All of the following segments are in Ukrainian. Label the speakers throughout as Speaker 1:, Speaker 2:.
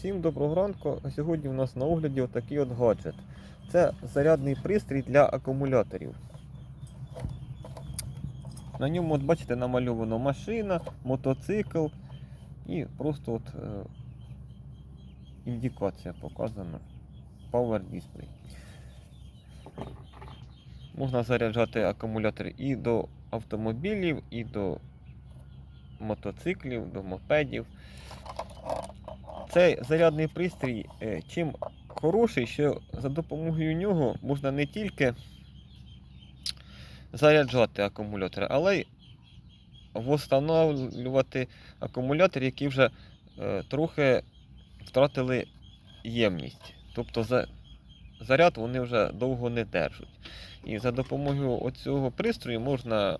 Speaker 1: Всім доброго ранку. Сьогодні у нас на огляді отакий от гаджет. Це зарядний пристрій для акумуляторів. На ньому, от бачите, намальовано машина, мотоцикл і просто от е, індикація показана. Power Display. Можна заряджати акумулятори і до автомобілів, і до мотоциклів, до мопедів. Цей зарядний пристрій е, чим хороший, що за допомогою нього можна не тільки заряджати акумулятори, але й встановлювати акумулятори, які вже е, трохи втратили ємність. Тобто за, заряд вони вже довго не держать. І за допомогою оцього пристрою можна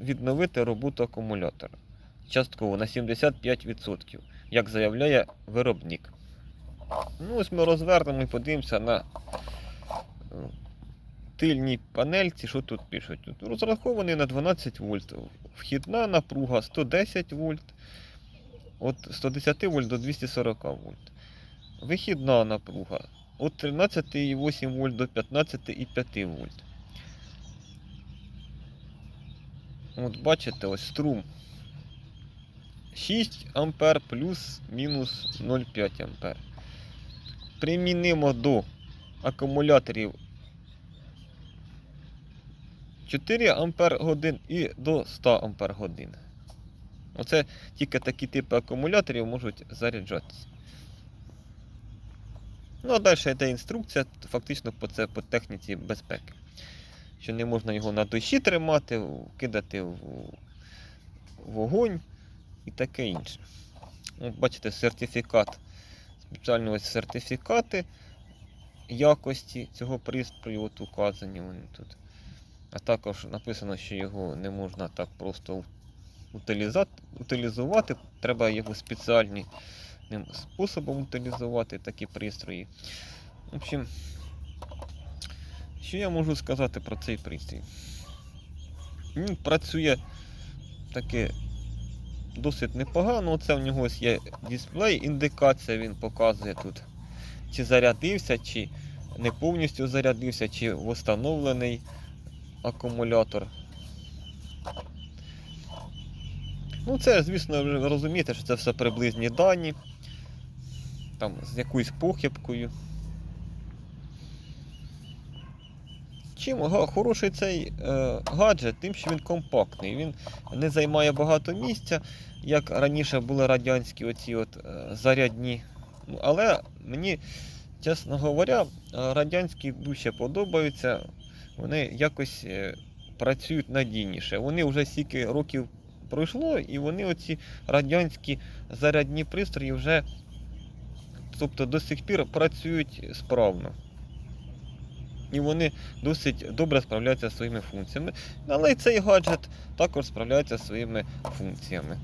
Speaker 1: відновити роботу акумулятора частково на 75%, як заявляє виробник. Ну, ось ми розвернемо і подивимося на е, тильній панельці, що тут пишуть. Тут розрахований на 12 вольт. Вхідна напруга 110 вольт. От 110 вольт до 240 вольт. Вихідна напруга від 13,8 вольт до 15,5 вольт. От бачите, ось струм 6 ампер плюс мінус 0,5 ампер. Примінимо до акумуляторів 4 ампер годин і до 100 ампер годин. Оце тільки такі типи акумуляторів можуть заряджатися. Ну, а далі йде інструкція, фактично по, це, по техніці безпеки. Що не можна його на душі тримати, кидати в вогонь і таке інше. От бачите, сертифікат. Спеціально ось сертифікати якості цього пристрою от указані вони тут. А також написано, що його не можна так просто утилізувати. Треба його спеціальним способом утилізувати такі пристрої. В общем, що я можу сказати про цей пристрій? Він працює таке досить непогано. Оце в нього є дисплей, індикація, він показує тут, чи зарядився, чи не повністю зарядився, чи встановлений акумулятор. Ну, це, звісно, ви розумієте, що це все приблизні дані. Там з якоюсь похибкою. Чим хороший цей е, гаджет, тим, що він компактний. Він не займає багато місця, як раніше були радянські оці от, е, зарядні. Ну, Але мені, чесно говоря, е, радянські дужче подобаються. Вони якось працюють надійніше. Вони вже стільки років пройшло, і вони оці радянські зарядні пристрої вже тобто до сих пір працюють справно. І вони досить добре справляються зі своїми функціями. Але й цей гаджет також справляється зі своїми функціями.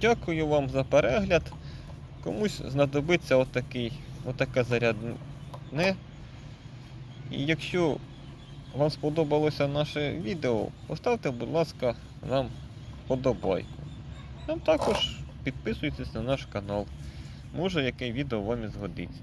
Speaker 1: Дякую вам за перегляд. Комусь знадобиться отакий, отаке зарядне. І якщо вам сподобалося наше відео, поставте, будь ласка, нам подобайку. Нам також підписуйтесь на наш канал. Може, яке відео вам і згодиться.